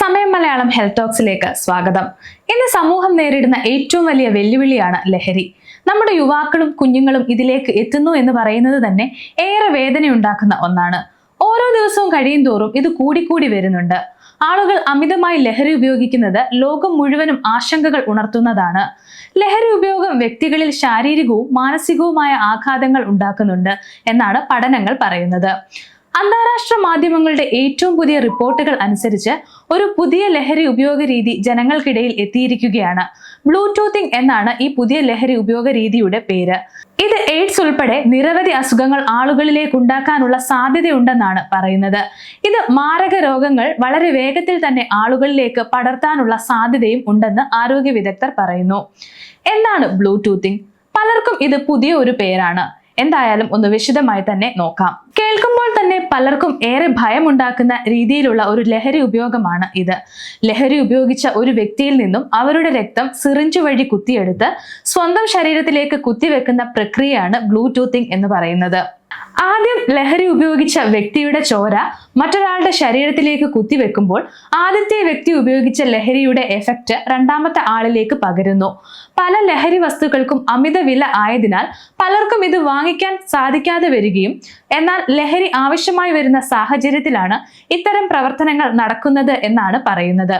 സമയം മലയാളം ഹെൽത്ത് ടോക്സിലേക്ക് സ്വാഗതം. ഇന്ന് സമൂഹം നേരിടുന്ന ഏറ്റവും വലിയ വെല്ലുവിളിയാണ് ലഹരി. നമ്മുടെ യുവാക്കളും കുഞ്ഞുങ്ങളും ഇതിലേക്ക് എത്തുന്നു എന്ന് പറയുന്നത് തന്നെ ഏറെ വേദനയുണ്ടാക്കുന്ന ഒന്നാണ്. ഓരോ ദിവസവും കഴിയും തോറും ഇത് കൂടിക്കൂടി വരുന്നുണ്ട്. ആളുകൾ അമിതമായി ലഹരി ഉപയോഗിക്കുന്നത് ലോകം മുഴുവനും ആശങ്കകൾ ഉണർത്തുന്നതാണ്. ലഹരി ഉപയോഗം വ്യക്തികളിൽ ശാരീരികവും മാനസികവുമായ ആഘാതങ്ങൾ ഉണ്ടാക്കുന്നുണ്ട് എന്നാണ് പഠനങ്ങൾ പറയുന്നത്. അന്താരാഷ്ട്ര മാധ്യമങ്ങളുടെ ഏറ്റവും പുതിയ റിപ്പോർട്ടുകൾ അനുസരിച്ച് ഒരു പുതിയ ലഹരി ഉപയോഗ രീതി ജനങ്ങൾക്കിടയിൽ എത്തിയിരിക്കുകയാണ്. ബ്ലൂടൂത്തിങ് എന്നാണ് ഈ പുതിയ ലഹരി ഉപയോഗ രീതിയുടെ പേര്. ഇത് എയ്ഡ്സ് ഉൾപ്പെടെ നിരവധി അസുഖങ്ങൾ ആളുകളിലേക്ക് ഉണ്ടാക്കാനുള്ള സാധ്യതയുണ്ടെന്നാണ് പറയുന്നത്. ഇത് മാരക രോഗങ്ങൾ വളരെ വേഗത്തിൽ തന്നെ ആളുകളിലേക്ക് പടർത്താനുള്ള സാധ്യതയും ഉണ്ടെന്ന് ആരോഗ്യ വിദഗ്ധർ പറയുന്നു. എന്താണ് ബ്ലൂടൂത്തിങ്? പലർക്കും ഇത് പുതിയ ഒരു പേരാണ്. എന്തായാലും ഒന്ന് വിശദമായി തന്നെ നോക്കാം. കേൾക്കുമ്പോൾ തന്നെ പലർക്കും ഏറെ ഭയമുണ്ടാക്കുന്ന രീതിയിലുള്ള ഒരു ലഹരി ഉപയോഗമാണ് ഇത്. ലഹരി ഉപയോഗിച്ച ഒരു വ്യക്തിയിൽ നിന്നും അവരുടെ രക്തം സിറിഞ്ച് വഴി കുത്തിയെടുത്ത് സ്വന്തം ശരീരത്തിലേക്ക് കുത്തിവെക്കുന്ന പ്രക്രിയയാണ് ബ്ലൂടൂത്തിങ് എന്ന് പറയുന്നത്. ആദ്യം ലഹരി ഉപയോഗിച്ച വ്യക്തിയുടെ ചോര മറ്റൊരാളുടെ ശരീരത്തിലേക്ക് കുത്തിവെക്കുമ്പോൾ ആദ്യത്തെ വ്യക്തി ഉപയോഗിച്ച ലഹരിയുടെ എഫക്റ്റ് രണ്ടാമത്തെ ആളിലേക്ക് പകരുന്നു. പല ലഹരി വസ്തുക്കൾക്കും അമിത വില ആയതിനാൽ പലർക്കും ഇത് വാങ്ങിക്കാൻ സാധിക്കാതെ വരികയും എന്നാൽ ലഹരി ആവശ്യമായി വരുന്ന സാഹചര്യത്തിലാണ് ഇത്തരം പ്രവർത്തനങ്ങൾ നടക്കുന്നത് എന്നാണ് പറയുന്നത്.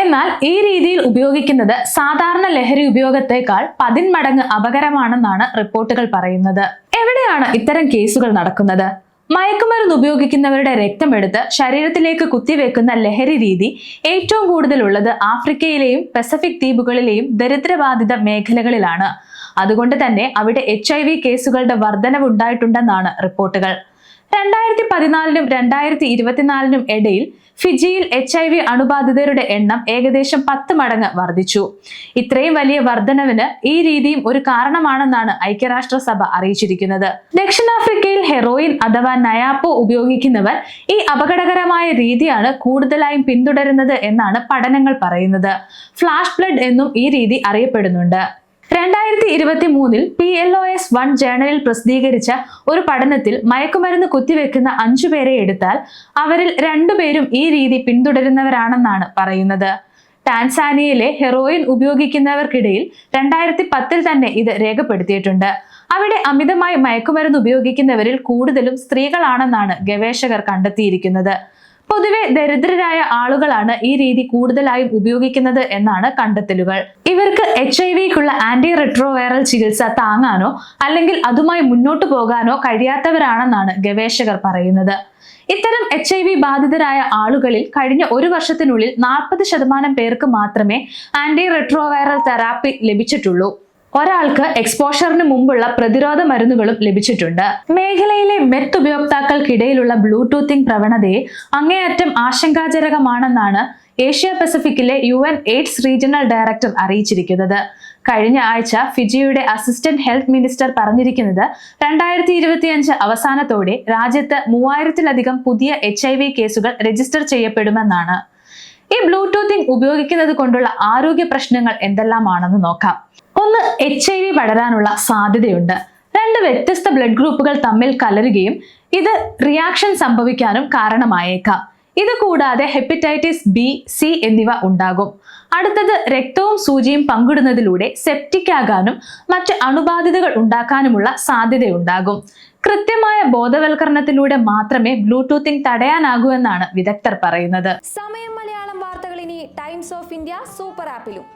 എന്നാൽ ഈ രീതിയിൽ ഉപയോഗിക്കുന്നത് സാധാരണ ലഹരി ഉപയോഗത്തേക്കാൾ പതിന്മടങ്ങ് അപകരമാണെന്നാണ് റിപ്പോർട്ടുകൾ പറയുന്നത്. എവിടെയാണ് ഇത്തരം കേസുകൾ നടക്കുന്നത്? മയക്കുമരുന്ന് ഉപയോഗിക്കുന്നവരുടെ രക്തമെടുത്ത് ശരീരത്തിലേക്ക് കുത്തിവെക്കുന്ന ലഹരി രീതി ഏറ്റവും കൂടുതലുള്ളത് ആഫ്രിക്കയിലെയും പസഫിക് ദ്വീപുകളിലെയും ദരിദ്രബാധിത മേഖലകളിലാണ്. അതുകൊണ്ട് തന്നെ അവിടെ എച്ച് ഐ വി കേസുകളുടെ വർധനവുണ്ടായിട്ടുണ്ടെന്നാണ് റിപ്പോർട്ടുകൾ. രണ്ടായിരത്തി പതിനാലിനും രണ്ടായിരത്തി ഇരുപത്തിനാലിനും ഇടയിൽ ഫിജിയിൽ എച്ച് ഐ വി അണുബാധിതരുടെ എണ്ണം ഏകദേശം പത്ത് മടങ്ങ് വർദ്ധിച്ചു. ഇത്രയും വലിയ വർധനവിന് ഈ രീതിയും ഒരു കാരണമാണെന്നാണ് ഐക്യരാഷ്ട്രസഭ അറിയിച്ചിരിക്കുന്നത്. ദക്ഷിണാഫ്രിക്കയിൽ ഹെറോയിൻ അഥവാ നയാപ്പോ ഉപയോഗിക്കുന്നവർ ഈ അപകടകരമായ രീതിയാണ് കൂടുതലായും പിന്തുടരുന്നത് എന്നാണ് പഠനങ്ങൾ പറയുന്നത്. ഫ്ലാഷ് ബ്ലഡ് എന്നും ഈ രീതി അറിയപ്പെടുന്നുണ്ട്. രണ്ടായിരത്തി ഇരുപത്തി മൂന്നിൽ P L O S One ജേണലിൽ പ്രസിദ്ധീകരിച്ച ഒരു പഠനത്തിൽ മയക്കുമരുന്ന് കുത്തിവെക്കുന്ന അഞ്ചു പേരെ എടുത്താൽ അവരിൽ രണ്ടുപേരും ഈ രീതി പിന്തുടരുന്നവരാണെന്നാണ് പറയുന്നത്. ടാൻസാനിയയിലെ ഹെറോയിൻ ഉപയോഗിക്കുന്നവർക്കിടയിൽ രണ്ടായിരത്തി പത്തിൽ തന്നെ ഇത് രേഖപ്പെടുത്തിയിട്ടുണ്ട്. അവിടെ അമിതമായി മയക്കുമരുന്ന് ഉപയോഗിക്കുന്നവരിൽ കൂടുതലും സ്ത്രീകളാണെന്നാണ് ഗവേഷകർ കണ്ടെത്തിയിരിക്കുന്നത്. പൊതുവെ ദരിദ്രരായ ആളുകളാണ് ഈ രീതി കൂടുതലായും ഉപയോഗിക്കുന്നത് എന്നാണ് കണ്ടെത്തലുകൾ. ഇവർക്ക് എച്ച് ഐ വിക്കുള്ള ആന്റി റിട്രോവൈറൽ ചികിത്സ താങ്ങാനോ അല്ലെങ്കിൽ അതുമായി മുന്നോട്ടു പോകാനോ കഴിയാത്തവരാണെന്നാണ് ഗവേഷകർ പറയുന്നത്. ഇത്തരം എച്ച് ഐ വി ബാധിതരായ ആളുകളിൽ കഴിഞ്ഞ ഒരു വർഷത്തിനുള്ളിൽ നാൽപ്പത് ശതമാനം പേർക്ക് മാത്രമേ ആന്റി റിട്രോവൈറൽ തെറാപ്പി ലഭിച്ചിട്ടുള്ളൂ. ഒരാൾക്ക് എക്സ്പോഷറിന് മുമ്പുള്ള പ്രതിരോധ മരുന്നുകളും ലഭിച്ചിട്ടുണ്ട്. മേഖലയിലെ മെത്ത് ഉപയോക്താക്കൾക്കിടയിലുള്ള ബ്ലൂടൂത്തിംഗ് പ്രവണതയെ അങ്ങേയറ്റം ആശങ്കാജനകമാണെന്നാണ് Asia പസഫിക്കിലെ U N AIDS regional director അറിയിച്ചിരിക്കുന്നത്. കഴിഞ്ഞ ആഴ്ച ഫിജിയുടെ അസിസ്റ്റന്റ് ഹെൽത്ത് മിനിസ്റ്റർ പറഞ്ഞിരിക്കുന്നത് രണ്ടായിരത്തി ഇരുപത്തിയഞ്ച് അവസാനത്തോടെ രാജ്യത്ത് മൂവായിരത്തിലധികം പുതിയ എച്ച് ഐ വി കേസുകൾ രജിസ്റ്റർ ചെയ്യപ്പെടുമെന്നാണ്. ഈ ബ്ലൂടൂത്തിങ് ഉപയോഗിക്കുന്നത് കൊണ്ടുള്ള ആരോഗ്യ പ്രശ്നങ്ങൾ എന്തെല്ലാമാണെന്ന് നോക്കാം. ഒന്ന് എച്ച് ഐ വി പടരാനുള്ള സാധ്യതയുണ്ട്. രണ്ട് വ്യത്യസ്ത ബ്ലഡ് ഗ്രൂപ്പുകൾ തമ്മിൽ കലരുകയും ഇത് റിയാക്ഷൻ സംഭവിക്കാനും കാരണമായേക്കാം. ഇത് കൂടാതെ ഹെപ്പറ്റൈറ്റിസ് ബി സി എന്നിവ ഉണ്ടാകും. അടുത്തത് രക്തവും സൂചിയും പങ്കിടുന്നതിലൂടെ സെപ്റ്റിക് ആകാനും മറ്റ് അണുബാധിതകൾ ഉണ്ടാക്കാനുമുള്ള സാധ്യതയുണ്ടാകും. കൃത്യമായ ബോധവൽക്കരണത്തിലൂടെ മാത്രമേ ബ്ലൂടൂത്തിങ് തടയാനാകൂ എന്നാണ് വിദഗ്ധർ പറയുന്നത്. സമയം മലയാളം വാർത്തകൾ ഇനി ടൈംസ് ഓഫ് ഇന്ത്യ സൂപ്പർ ആപ്പിലും.